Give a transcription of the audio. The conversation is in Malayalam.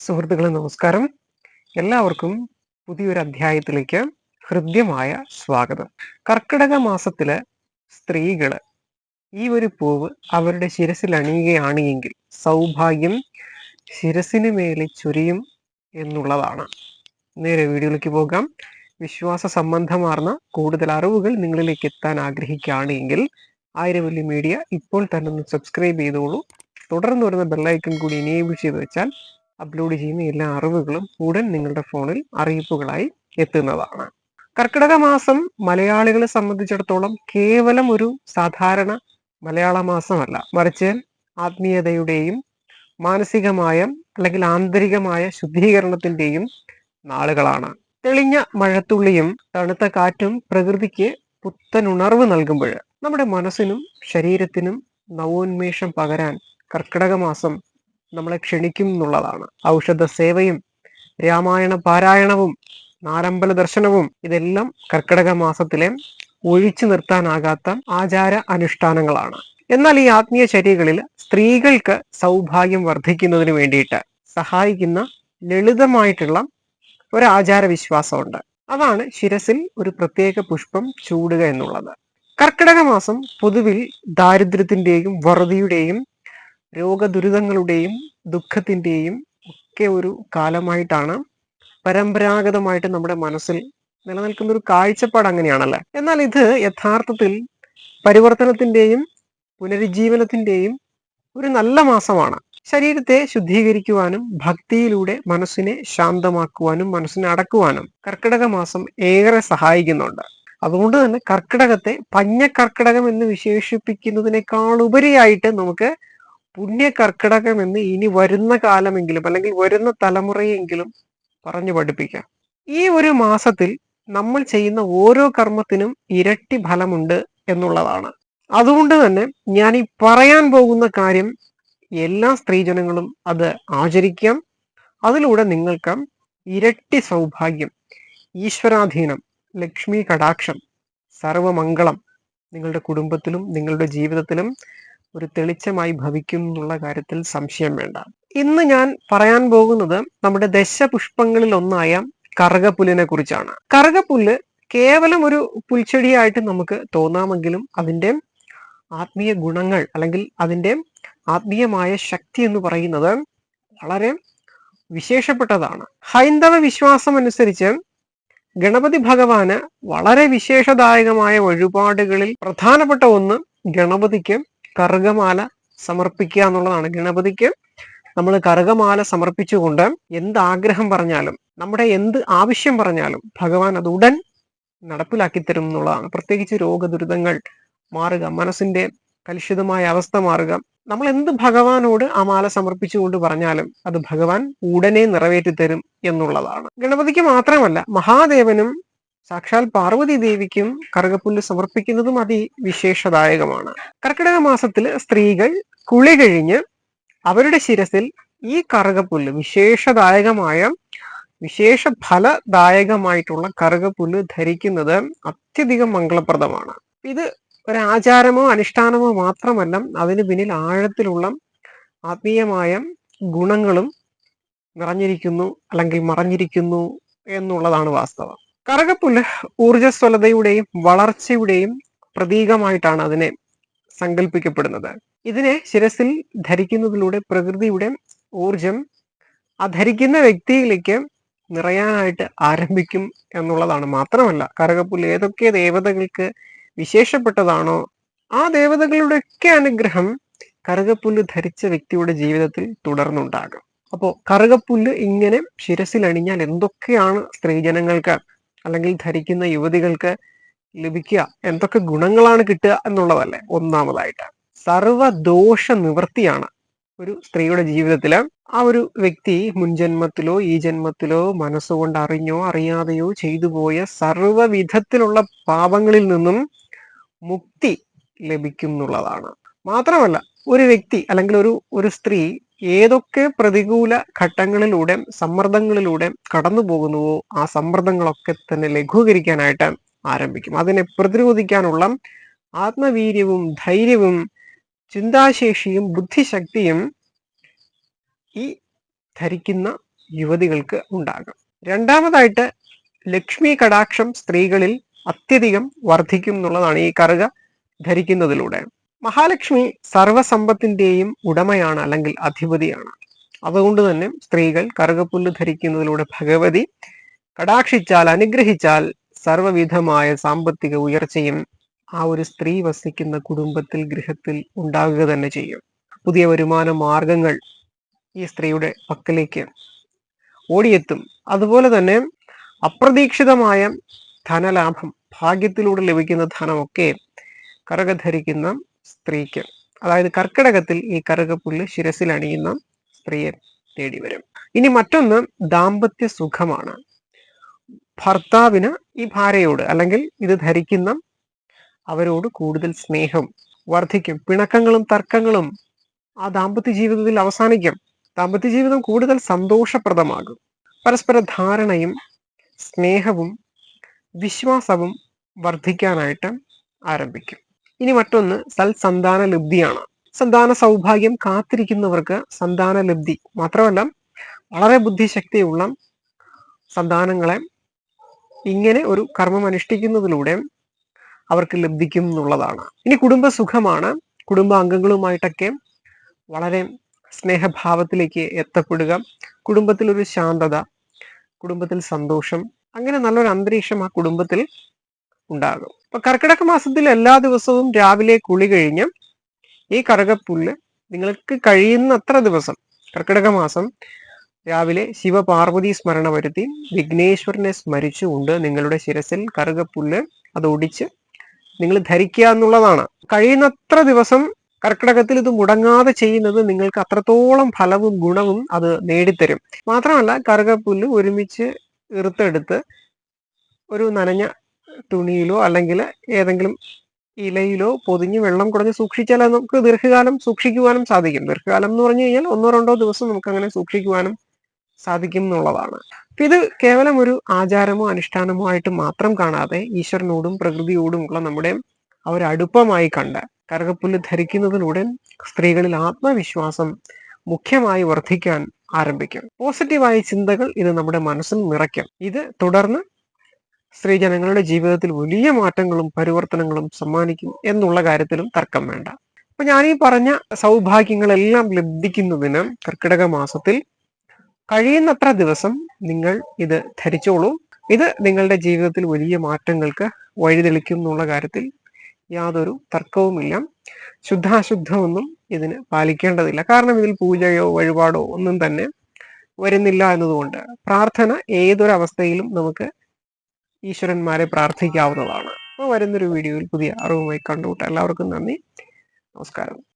സുഹൃത്തുക്കളെ നമസ്കാരം. എല്ലാവർക്കും പുതിയൊരു അധ്യായത്തിലേക്ക് ഹൃദ്യമായ സ്വാഗതം. കർക്കിടക മാസത്തിലെ സ്ത്രീകൾ ഈ ഒരു പൂവ് അവരുടെ ശിരസിൽ അണിയുകയാണ് എങ്കിൽ സൗഭാഗ്യം ശിരസിന് മേലെ ചൊരിയും എന്നുള്ളതാണ്. നേരെ വീഡിയോയിലേക്ക് പോകാം. വിശ്വാസ സംബന്ധമാർന്ന കൂടുതൽ അറിവുകൾ നിങ്ങളിലേക്ക് എത്താൻ ആഗ്രഹിക്കുകയാണ് എങ്കിൽ ആയിരവല്ലി മീഡിയ ഇപ്പോൾ തന്നെ ഒന്ന് സബ്സ്ക്രൈബ് ചെയ്തോളൂ. തുടർന്ന് വരുന്ന ബെല്ലൈക്കൺ കൂടി എനേബിൾ ചെയ്ത് വെച്ചാൽ അപ്ലോഡ് ചെയ്യുന്ന എല്ലാ അറിവുകളും ഉടൻ നിങ്ങളുടെ ഫോണിൽ അറിയിപ്പുകളായി എത്തുന്നതാണ്. കർക്കിടക മാസം മലയാളികളെ സംബന്ധിച്ചിടത്തോളം കേവലം ഒരു സാധാരണ മലയാള മാസമല്ല. മറിച്ച് ആത്മീയതയുടെയും മാനസികമായ അല്ലെങ്കിൽ ആന്തരികമായ ശുദ്ധീകരണത്തിന്റെയും നാളുകളാണ്. തെളിഞ്ഞ മഴത്തുള്ളിയും തണുത്ത കാറ്റും പ്രകൃതിക്ക് പുത്തൻ ഉണർവ് നൽകുമ്പോൾ നമ്മുടെ മനസ്സിനും ശരീരത്തിനും നവോന്മേഷം പകരാൻ കർക്കിടക മാസം നമ്മളെ ക്ഷണിക്കും എന്നുള്ളതാണ്. ഔഷധ സേവയും രാമായണ പാരായണവും നാരമ്പല ദർശനവും ഇതെല്ലാം കർക്കിടക മാസത്തിലെ ഒഴിച്ചു നിർത്താനാകാത്ത ആചാര അനുഷ്ഠാനങ്ങളാണ്. എന്നാൽ ഈ ആത്മീയ ചര്യകളിൽ സ്ത്രീകൾക്ക് സൗഭാഗ്യം വർദ്ധിക്കുന്നതിന് വേണ്ടിയിട്ട് സഹായിക്കുന്ന ലളിതമായിട്ടുള്ള ഒരു ആചാര വിശ്വാസമുണ്ട്. അതാണ് ശിരസിൽ ഒരു പ്രത്യേക പുഷ്പം ചൂടുക എന്നുള്ളത്. കർക്കിടക മാസം പൊതുവിൽ ദാരിദ്ര്യത്തിന്റെയും വറുതിയുടെയും രോഗദുരിതങ്ങളുടെയും ദുഃഖത്തിന്റെയും ഒക്കെ ഒരു കാലമായിട്ടാണ് പരമ്പരാഗതമായിട്ട് നമ്മുടെ മനസ്സിൽ നിലനിൽക്കുന്ന ഒരു കാഴ്ചപ്പാട് അങ്ങനെയാണല്ലേ? എന്നാൽ ഇത് യഥാർത്ഥത്തിൽ പരിവർത്തനത്തിന്റെയും പുനരുജ്ജീവനത്തിന്റെയും ഒരു നല്ല മാസമാണ്. ശരീരത്തെ ശുദ്ധീകരിക്കുവാനും ഭക്തിയിലൂടെ മനസ്സിനെ ശാന്തമാക്കുവാനും മനസ്സിനെ അടക്കുവാനും കർക്കിടക മാസം ഏറെ സഹായിക്കുന്നുണ്ട്. അതുകൊണ്ട് തന്നെ കർക്കിടകത്തെ പഞ്ഞ കർക്കിടകം എന്ന് വിശേഷിപ്പിക്കുന്നതിനേക്കാൾ ഉപരിയായിട്ട് നമുക്ക് പുണ്യ കർക്കിടകം എന്ന് ഇനി വരുന്ന കാലമെങ്കിലും അല്ലെങ്കിൽ വരുന്ന തലമുറയെങ്കിലും പറഞ്ഞു പഠിപ്പിക്കാം. ഈ ഒരു മാസത്തിൽ നമ്മൾ ചെയ്യുന്ന ഓരോ കർമ്മത്തിനും ഇരട്ടി ഫലമുണ്ട് എന്നുള്ളതാണ്. അതുകൊണ്ട് തന്നെ ഞാൻ ഈ പറയാൻ പോകുന്ന കാര്യം എല്ലാ സ്ത്രീജനങ്ങളും അത് ആചരിക്കാം. അതിലൂടെ നിങ്ങൾക്ക് ഇരട്ടി സൗഭാഗ്യം. ഈശ്വരാധീനം ലക്ഷ്മി കടാക്ഷം സർവമംഗളം നിങ്ങളുടെ കുടുംബത്തിലും നിങ്ങളുടെ ജീവിതത്തിലും ഒരു തെളിച്ചമായി ഭവിക്കും എന്നുള്ള കാര്യത്തിൽ സംശയം വേണ്ട. ഇന്ന് ഞാൻ പറയാൻ പോകുന്നത് നമ്മുടെ ദശപുഷ്പങ്ങളിൽ ഒന്നായ കറുകപ്പുല്ലിനെ കുറിച്ചാണ്. കറുകപ്പുല്ല് കേവലം ഒരു പുൽച്ചെടിയായിട്ട് നമുക്ക് തോന്നാമെങ്കിലും അതിന്റെ ആത്മീയ ഗുണങ്ങൾ അല്ലെങ്കിൽ അതിന്റെ ആത്മീയമായ ശക്തി എന്ന് പറയുന്നത് വളരെ വിശേഷപ്പെട്ടതാണ്. ഹൈന്ദവ വിശ്വാസം അനുസരിച്ച് ഗണപതി ഭഗവാന് വളരെ വിശേഷദായകമായ വഴിപാടുകളിൽ പ്രധാനപ്പെട്ട ഒന്ന് ഗണപതിക്ക് കറുകമാല സമർപ്പിക്കുക എന്നുള്ളതാണ്. ഗണപതിക്ക് നമ്മൾ കറുകമാല സമർപ്പിച്ചുകൊണ്ട് എന്ത് ആഗ്രഹം പറഞ്ഞാലും നമ്മുടെ എന്ത് ആവശ്യം പറഞ്ഞാലും ഭഗവാൻ അത് ഉടൻ നടപ്പിലാക്കി തരും എന്നുള്ളതാണ്. പ്രത്യേകിച്ച് രോഗദുരിതങ്ങൾ മാറുക മനസ്സിന്റെ കലുഷിതമായ അവസ്ഥ മാറുക. നമ്മൾ എന്ത് ഭഗവാനോട് ആ മാല സമർപ്പിച്ചുകൊണ്ട് പറഞ്ഞാലും അത് ഭഗവാൻ ഉടനെ നിറവേറ്റി തരും എന്നുള്ളതാണ്. ഗണപതിക്ക് മാത്രമല്ല മഹാദേവനും സാക്ഷാൽ പാർവതി ദേവിക്കും കറുകപ്പുല്ല് സമർപ്പിക്കുന്നതും അതിവിശേഷദായകമാണ്. കർക്കിടക മാസത്തിൽ സ്ത്രീകൾ കുളി കഴിഞ്ഞ് അവരുടെ ശിരസിൽ ഈ കറുകപ്പുല്ല് വിശേഷദായകമായ വിശേഷ ഫലദായകമായിട്ടുള്ള കറുകപ്പുല്ല് ധരിക്കുന്നത് അത്യധികം മംഗളപ്രദമാണ്. ഇത് ഒരാചാരമോ അനുഷ്ഠാനമോ മാത്രമല്ല അതിന് പിന്നിൽ ആഴത്തിലുള്ള ആത്മീയമായ ഗുണങ്ങളും നിറഞ്ഞിരിക്കുന്നു അല്ലെങ്കിൽ മറഞ്ഞിരിക്കുന്നു എന്നുള്ളതാണ് വാസ്തവം. കറുകപ്പുല്ല് ഊർജസ്വലതയുടെയും വളർച്ചയുടെയും പ്രതീകമായിട്ടാണ് അതിനെ സങ്കല്പിക്കപ്പെടുന്നത് ഇതിനെ ശിരസിൽ ധരിക്കുന്നതിലൂടെ പ്രകൃതിയുടെ ഊർജം ആ ധരിക്കുന്ന വ്യക്തിയിലേക്ക് നിറയാനായിട്ട് ആരംഭിക്കും എന്നുള്ളതാണ്. മാത്രമല്ല കറകപ്പുല്ല് ഏതൊക്കെ ദേവതകൾക്ക് വിശേഷപ്പെട്ടതാണോ ആ ദേവതകളുടെയൊക്കെ അനുഗ്രഹം കറുകപ്പുല്ല് ധരിച്ച വ്യക്തിയുടെ ജീവിതത്തിൽ തുടർന്നുണ്ടാകും. അപ്പോൾ കറുകപ്പുല്ല് ഇങ്ങനെ ശിരസിൽ അണിഞ്ഞാൽ എന്തൊക്കെയാണ് സ്ത്രീജനങ്ങൾക്ക് അല്ലെങ്കിൽ ധരിക്കുന്ന യുവതികൾക്ക് ലഭിക്കുക എന്തൊക്കെ ഗുണങ്ങളാണ് കിട്ടുക എന്നുള്ളതല്ലേ ഒന്നാമതായിട്ട്. സർവദോഷ നിവൃത്തിയാണ് ഒരു സ്ത്രീയുടെ ജീവിതത്തിൽ ആ ഒരു വ്യക്തി മുൻജന്മത്തിലോ ഈ ജന്മത്തിലോ മനസ്സുകൊണ്ട് അറിഞ്ഞോ അറിയാതെയോ ചെയ്തു പോയ സർവവിധത്തിലുള്ള പാപങ്ങളിൽ നിന്നും മുക്തി ലഭിക്കുന്നുള്ളതാണ്. മാത്രമല്ല ഒരു വ്യക്തി അല്ലെങ്കിൽ ഒരു ഒരു സ്ത്രീ ഏതൊക്കെ പ്രതികൂല ഘട്ടങ്ങളിലൂടെ സമ്മർദ്ദങ്ങളിലൂടെ കടന്നു പോകുന്നുവോ ആ സമ്മർദ്ദങ്ങളൊക്കെ തന്നെ ലഘൂകരിക്കാനായിട്ട് ആരംഭിക്കും. അതിനെ പ്രതിരോധിക്കാനുള്ള ആത്മവീര്യവും ധൈര്യവും ചിന്താശേഷിയും ബുദ്ധിശക്തിയും ഈ ധരിക്കുന്ന യുവതികൾക്ക് ഉണ്ടാകും. രണ്ടാമതായിട്ട് ലക്ഷ്മി കടാക്ഷം സ്ത്രീകളിൽ അത്യധികം വർദ്ധിക്കും എന്നുള്ളതാണ് ഈ കറുക ധരിക്കുന്നതിലൂടെ. മഹാലക്ഷ്മി സർവസമ്പത്തിന്റെയും ഉടമയാണ് അല്ലെങ്കിൽ അധിപതിയാണ്. അതുകൊണ്ട് തന്നെ സ്ത്രീകൾ കറുകപ്പുല്ല് ധരിക്കുന്നതിലൂടെ ഭഗവതി കടാക്ഷിച്ചാൽ അനുഗ്രഹിച്ചാൽ സർവവിധമായ സാമ്പത്തിക ഉയർച്ചയും ആ ഒരു സ്ത്രീ വസിക്കുന്ന കുടുംബത്തിൽ ഗൃഹത്തിൽ ഉണ്ടാകുക തന്നെ ചെയ്യും. പുതിയ വരുമാന മാർഗങ്ങൾ ഈ സ്ത്രീയുടെ പക്കലേക്ക് ഓടിയെത്തും. അതുപോലെ തന്നെ അപ്രതീക്ഷിതമായ ധനലാഭം ഭാഗ്യത്തിലൂടെ ലഭിക്കുന്ന ധനമൊക്കെ കറുക ധരിക്കുന്ന സ്ത്രീക്ക്. അതായത് കർക്കിടകത്തിൽ ഈ കറുകപ്പുല്ല് ശിരസിൽ അണിയുന്ന സ്ത്രീയെ തേടി വരും. ഇനി മറ്റൊന്ന് ദാമ്പത്യ സുഖമാണ്. ഭർത്താവിന് ഈ ഭാര്യയോട് അല്ലെങ്കിൽ ഇത് ധരിക്കുന്ന അവരോട് കൂടുതൽ സ്നേഹം വർദ്ധിക്കും. പിണക്കങ്ങളും തർക്കങ്ങളും ആ ദാമ്പത്യ ജീവിതത്തിൽ അവസാനിക്കും. ദാമ്പത്യ ജീവിതം കൂടുതൽ സന്തോഷപ്രദമാകും. പരസ്പര ധാരണയും സ്നേഹവും വിശ്വാസവും വർദ്ധിക്കാനായിട്ട് ആരംഭിക്കും. ഇനി മറ്റൊന്ന് സൽസന്താന ലബ്ധിയാണ് സന്താന സൗഭാഗ്യം കാത്തിരിക്കുന്നവർക്ക് സന്താന ലബ്ധി മാത്രമല്ല വളരെ ബുദ്ധിശക്തിയുള്ള സന്താനങ്ങളെ ഇങ്ങനെ ഒരു കർമ്മം അനുഷ്ഠിക്കുന്നതിലൂടെ അവർക്ക് ലബ്ധിക്കും എന്നുള്ളതാണ്. ഇനി കുടുംബ സുഖമാണ് കുടുംബാംഗങ്ങളുമായിട്ടൊക്കെ വളരെ സ്നേഹഭാവത്തിലേക്ക് എത്തപ്പെടുക കുടുംബത്തിൽ ഒരു ശാന്തത കുടുംബത്തിൽ സന്തോഷം അങ്ങനെ നല്ലൊരു അന്തരീക്ഷം ആ കുടുംബത്തിൽ ഉണ്ടാകും. അപ്പൊ കർക്കിടക മാസത്തിൽ എല്ലാ ദിവസവും രാവിലെ കുളി കഴിഞ്ഞ് ഈ കറുകപ്പുല്ല് നിങ്ങൾക്ക് കഴിയുന്നത്ര ദിവസം കർക്കിടക മാസം രാവിലെ ശിവപാർവതി സ്മരണ വരുത്തി വിഘ്നേശ്വരനെ സ്മരിച്ചുകൊണ്ട് നിങ്ങളുടെ ശിരസിൽ കറുകപ്പുല്ല് അത് ഒടിച്ച് നിങ്ങൾ ധരിക്കുക എന്നുള്ളതാണ്. കഴിയുന്നത്ര ദിവസം കർക്കിടകത്തിൽ ഇത് മുടങ്ങാതെ ചെയ്യുന്നത് നിങ്ങൾക്ക് അത്രത്തോളം ഫലവും ഗുണവും അത് നേടിത്തരും. മാത്രമല്ല കറുകപ്പുല്ല് ഒരുമിച്ച് ഇറുത്തെടുത്ത് ഒരു നനഞ്ഞ തുണിയിലോ അല്ലെങ്കിൽ ഏതെങ്കിലും ഇലയിലോ പൊതിഞ്ഞ് വെള്ളം കുടഞ്ഞ് സൂക്ഷിച്ചാൽ നമുക്ക് ദീർഘകാലം സൂക്ഷിക്കുവാനും സാധിക്കും. ദീർഘകാലം എന്ന് പറഞ്ഞു കഴിഞ്ഞാൽ ഒന്നോ രണ്ടോ ദിവസം നമുക്ക് അങ്ങനെ സൂക്ഷിക്കുവാനും സാധിക്കും എന്നുള്ളതാണ്. ഇത് കേവലം ഒരു ആചാരമോ അനുഷ്ഠാനമോ ആയിട്ട് മാത്രം കാണാതെ ഈശ്വരനോടും പ്രകൃതിയോടും ഉള്ള നമ്മുടെ ആ ഒരു അടുപ്പമായി കണ്ട് കറുകപ്പുല്ല് ധരിക്കുന്നതിലൂടെ സ്ത്രീകളിൽ ആത്മവിശ്വാസം മുഖ്യമായി വർദ്ധിക്കാൻ ആരംഭിക്കും. പോസിറ്റീവായ ചിന്തകൾ ഇത് നമ്മുടെ മനസ്സിൽ നിറയ്ക്കും. ഇത് തുടർന്ന് സ്ത്രീജനങ്ങളുടെ ജീവിതത്തിൽ വലിയ മാറ്റങ്ങളും പരിവർത്തനങ്ങളും സമ്മാനിക്കും എന്നുള്ള കാര്യത്തിലും തർക്കം വേണ്ട. അപ്പൊ ഞാൻ ഈ പറഞ്ഞ സൗഭാഗ്യങ്ങളെല്ലാം ലഭിക്കുന്നതിന് കർക്കിടക മാസത്തിൽ കഴിയുന്നത്ര ദിവസം നിങ്ങൾ ഇത് ധരിച്ചോളൂ. ഇത് നിങ്ങളുടെ ജീവിതത്തിൽ വലിയ മാറ്റങ്ങൾക്ക് വഴിതെളിക്കും എന്നുള്ള കാര്യത്തിൽ യാതൊരു തർക്കവുമില്ല. ശുദ്ധാശുദ്ധമൊന്നും ഇതിന് പാലിക്കേണ്ടതില്ല. കാരണം ഇതിൽ പൂജയോ വഴിപാടോ ഒന്നും തന്നെ വരുന്നില്ല എന്നതുകൊണ്ട് പ്രാർത്ഥന ഏതൊരവസ്ഥയിലും നമുക്ക് ഈശ്വരന്മാരെ പ്രാർത്ഥിക്കാവുന്നതാണ്. അപ്പോൾ വരുന്നൊരു വീഡിയോയിൽ പുതിയ അറിവുമായി കണ്ടുകൂട്ടാം എല്ലാവർക്കും നന്ദി. നമസ്കാരം.